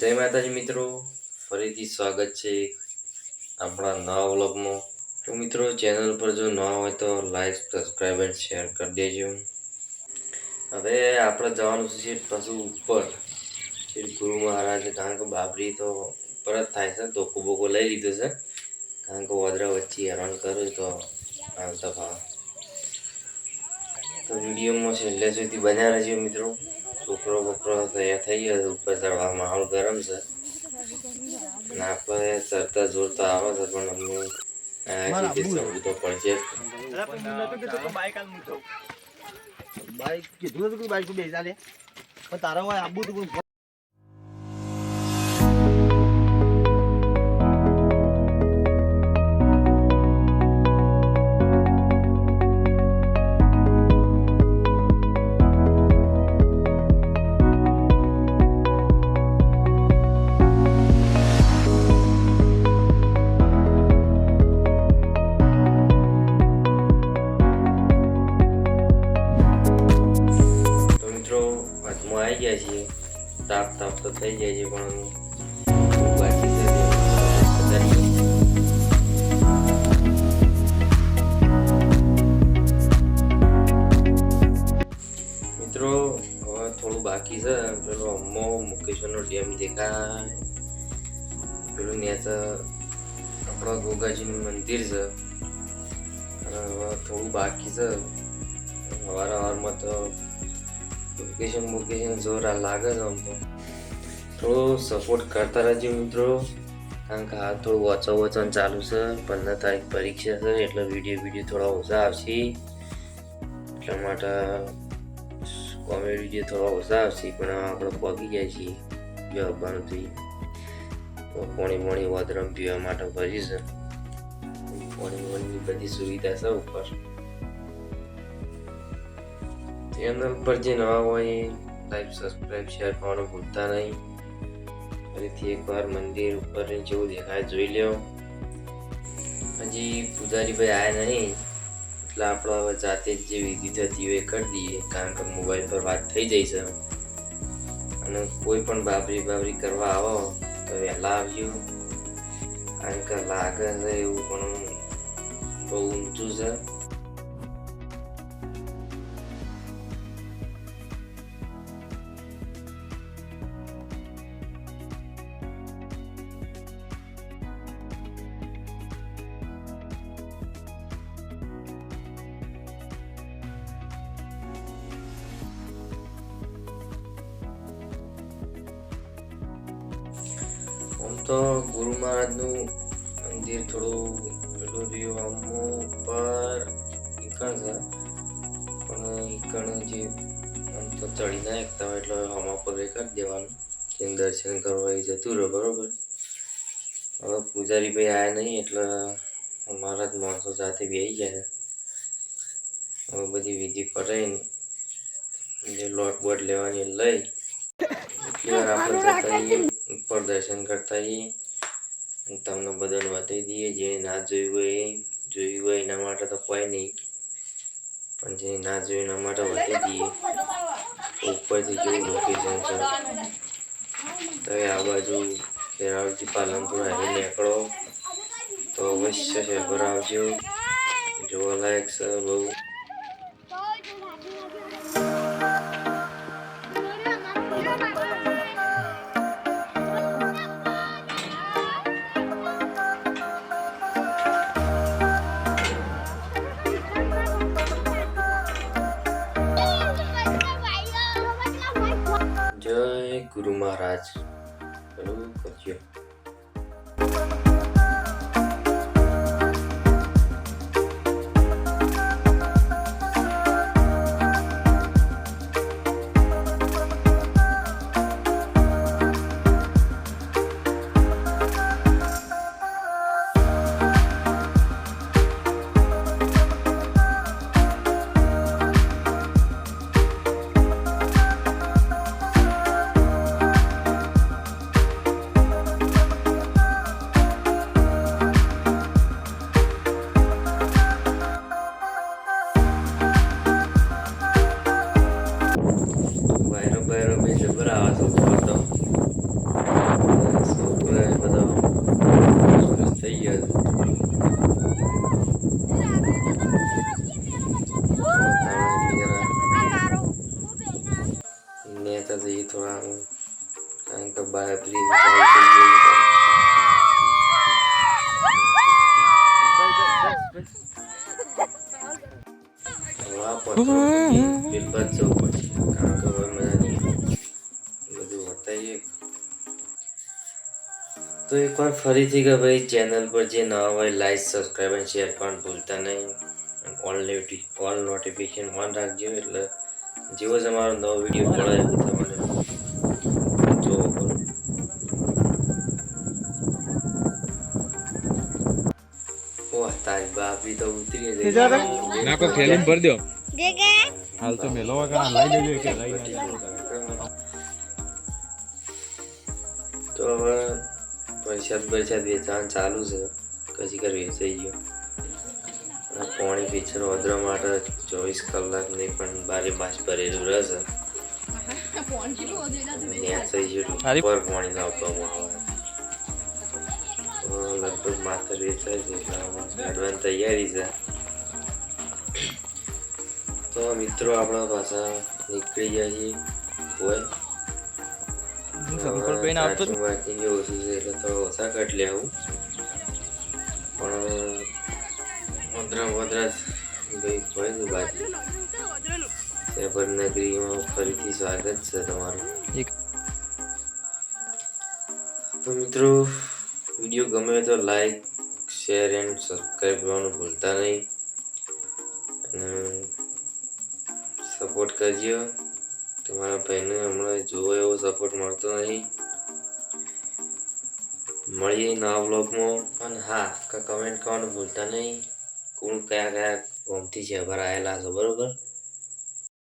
જય માતાજી મિત્રો. ફરીથી સ્વાગત છે આપણા નવા વ્લોગમાં. તો મિત્રો, ચેનલ પર જો નવા હોય તો લાઈક સબસ્ક્રાઈબ એન્ડ શેર કરી દેજો. હવે આપણે જવાનું છે પશુ ઉપર. શ્રી ગુરુ મહારાજ, કારણ કે બાબરી તો ઉપર જ થાય છે, ધોકો બોકો લઈ લીધો છે. કારણ કે વાદરા વચ્ચે હેરાન કરે તો આવતા ભાવ. તો વિડીયોમાં છેલ્લે સુધી બન્યા રહેજો મિત્રો. છોકરો બોકરો તૈયાર થઈ ગયો ઉપર ચડવા માહોલ ગરમ છે. અને આપણે ચડતા જોરતા આવે છે પણ અમને ચડવું તો પડશે બાઈક કીધું હતું બાઈક બેસી ચાલે પણ તારા હોય આબુ તો છીએ તાપ તાપ તો થઈ જાય છે, પણ બાકી છે મિત્રો, હવે થોડું બાકી છે. પેલો અમ્મો મુકેશ્વરનો ડેમ દેખાય. પેલું ત્યાં આપણા ગોગાજીનું મંદિર છે. થોડું બાકી છે. સવાર સવારમાં તો લોકેશન બોકેશન જોરા લાગે છે આમ તો થોડો સપોર્ટ કરતા રહેજો મિત્રો. કારણ કે હાલ થોડું વાંચો વચન ચાલુ છે. પંદર તારીખ પરીક્ષા છે, એટલે વીડિયો વીડિયો થોડા ઓછા આવશે. એટલા માટે કોમેડી વીડિયો થોડા ઓછા આવશે, પણ આપણે પગી જાય છીએ જો આવવાનું થઈ. તો પોણી પોણી વધરમ પીવા માટે ભરી છે. પોણી પોણીની બધી સુવિધા છે ઉપર. ચેનલ પર જે નવા હોય લાઈક સબસ્ક્રાઈબ શેર કરવાનું ભૂલતા નહીં. ફરીથી એકવાર મંદિર ઉપર જેવું દેખાય જોઈ લ્યો. હજી પૂજારીભાઈ આવ્યા નહીં, એટલે આપણે હવે જાતે જ જે વિધિ થતી હોય કરી દઈએ, કારણ કે મોબાઈલ પર વાત થઈ જાય છે. અને કોઈ પણ બાબરી બાબરી કરવા આવો, તો વહેલા આવજો. કારણ કે લાગે છે એવું પણ બહુ ઊંચું છે. તો ગુરુ મહારાજનું મંદિર થોડું પેલું રહ્યું આમ પર ઈકણ છે. પણ ઈકણ જે આમ તો ચડી ના એકતા હોય એટલે હમા પગે કરી દેવાનું તેને દર્શન કરવા એ જતું રહ્યો બરોબર? હવે પૂજારી ભાઈ આવ્યા નહીં એટલે અમારા જ માણસો સાથે બેસી જાય હવે બધી વિધિ પટાઈને જે લોટ બોટ લેવાની લઈ. આપણે જતા ઉપર દર્શન કરતા અને તમને બધાને બતાવી દઈએ, જે ના જોયું હોય એ જોયું હોય એના માટે તો કોઈ નહીં. પણ જે ના જોયું એના માટે બતાવી દઈએ. ઉપરથી કેવું લોકેશન છે. તો એ આ બાજુ ખેરાવથી પાલનપુર આવી નીકળો. તો અવશ્ય છે પર જોવાલાયક છે બહુ મહારાજ. બરોબર કરજો Będzie brawa tą wodą. Są kolejne wodą. Proste jest. Netaji થોડા કારણ કે બાય પ્લીઝ વાપરતો બિલકુલ જવું પડશે કારણ કે મજા નહીં તો એકવાર ફરીથી કે ભાઈ ચેનલ પર જે નવા હોય લાઈક સબસ્ક્રાઈબ અને શેર પણ ભૂલતા નહીં. ઓલ ઓલ નોટિફિકેશન ઓન રાખજો એટલે જેવો જ અમારો નવો વીડિયો મળે તમને ઓહ તારી બાપી તો ઉતરી ગઈ. ના કોઈ થેલીમાં દો. હાલ તો મેલો વગર લઈ લેજો કે લઈ તો હવે પ્રસાદ વરસાદ વેચાણ ચાલુ છે. કશી કર વેચાઈ ગયો. પોણી પિક્ચર વધવા માટે ચોવીસ કલાક નહીં પણ બારે માસ ભરેલું રહેશે. લગભગ માથે વેચાય છે એટલે તૈયારી છે. તો મિત્રો આપણા પાછા નીકળી જાય છે હોય. ચાર્જિંગ વાર્જિંગ જે ઓછું છે એટલે તો ઓછા કાઢ લેવું પણ વદરા વદરા ભાઈ કોઈ નું બાકી સેબર નગરીમાં ફરીથી સ્વાગત છે તમારું. તો મિત્રો વીડિયો ગમે તો લાઈક શેર એન્ડ સબસ્ક્રાઈબ કરવાનું ભૂલતા નહીં. અને સપોર્ટ કરજો. તમારા ભાઈને હમણાં જોવો એવો સપોર્ટ મળતો નહીં. મળીએ નવા બ્લોગમાં અને હા કમેન્ટ કરવાનું ભૂલતા નહીં. કોણ કયા કયા ગોમથી છે ભરાયેલા છો, બરોબર?